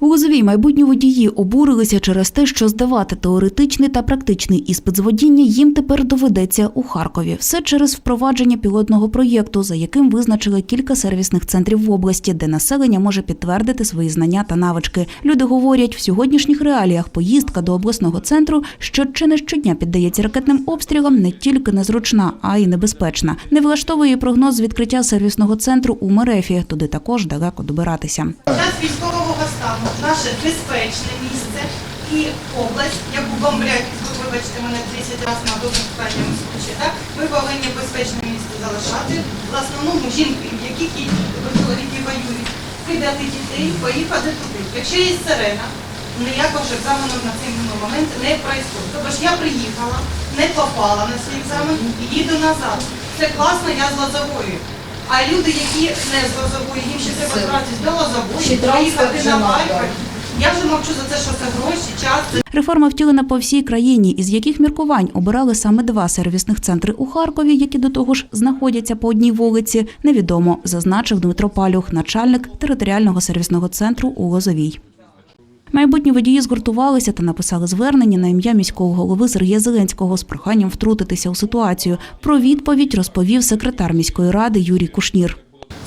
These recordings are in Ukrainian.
У Лозовій майбутні водії обурилися через те, що здавати теоретичний та практичний іспит з водіння їм тепер доведеться у Харкові. Все через впровадження пілотного проєкту, за яким визначили кілька сервісних центрів в області, де населення може підтвердити свої знання та навички. Люди говорять, в сьогоднішніх реаліях поїздка до обласного центру, що чи не щодня піддається ракетним обстрілам, не тільки незручна, а й небезпечна. Не влаштовує прогноз з відкриття сервісного центру у Мерефі. Туди також далеко добиратися. Час наше безпечне місце і область, яку бомблять, ви вибачте мене 10 разів на питанням случаї, так? Ми повинні безпечне місце залишати, в основному жінки, в яких чоловіки воюють, кидати дітей, поїхати туди. Якщо є сирена, ніякого ж екзамену на цей момент не відбувається. Тобто ж я приїхала, не попала на свій екзамен і їду назад. Це класно, я з Лозової. А люди, які не з Лозової, їм ще треба збиратись до Лозової, приїхати на. Харків. Я вже мовчу за те, що це гроші, час. Реформа втілена по всій країні, із яких міркувань обирали саме два сервісних центри у Харкові, які до того ж знаходяться по одній вулиці. Невідомо, зазначив Дмитро Палюх, начальник територіального сервісного центру у Лозовій. Майбутні водії згуртувалися та написали звернення на ім'я міського голови Сергія Зеленського з проханням втрутитися у ситуацію. Про відповідь розповів секретар міської ради Юрій Кушнір.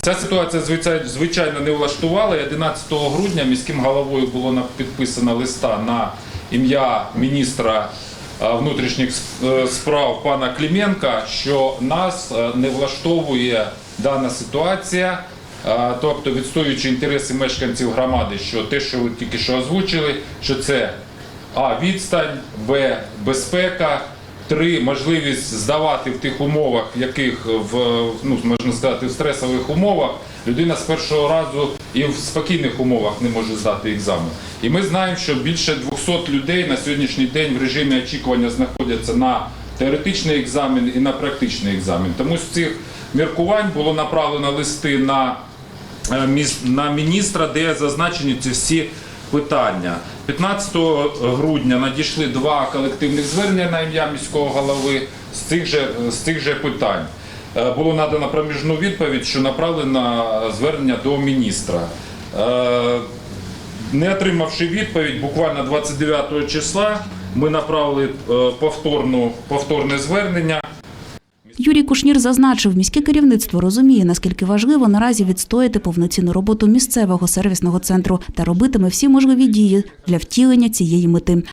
Ця ситуація звичайно не влаштувала. 11 грудня міським головою було підписано листа на ім'я міністра е, внутрішніх е, справ пана Кліменка, що нас е, не влаштовує дана ситуація. Тобто, відстоюючи інтереси мешканців громади, що те, що ви тільки що озвучили, що це а відстань, б безпека, три можливість здавати в тих умовах, в яких в ну можна сказати в стресових умовах людина з першого разу і в спокійних умовах не може здати екзамен. І ми знаємо, що більше 200 людей на сьогоднішній день в режимі очікування знаходяться на теоретичний екзамен і на практичний екзамен. Тому з цих міркувань було направлено листи на на міністра, де зазначені ці всі питання. 15 грудня надійшли два колективних звернення на ім'я міського голови з цих же, з цих же питань. Е, Було надано проміжну відповідь, що направлено звернення до міністра. Е, Не отримавши відповідь, буквально 29 числа ми направили е, повторну, повторне звернення. Кушнір зазначив, міське керівництво розуміє, наскільки важливо наразі відстояти повноцінну роботу місцевого сервісного центру та робитиме всі можливі дії для втілення цієї мети.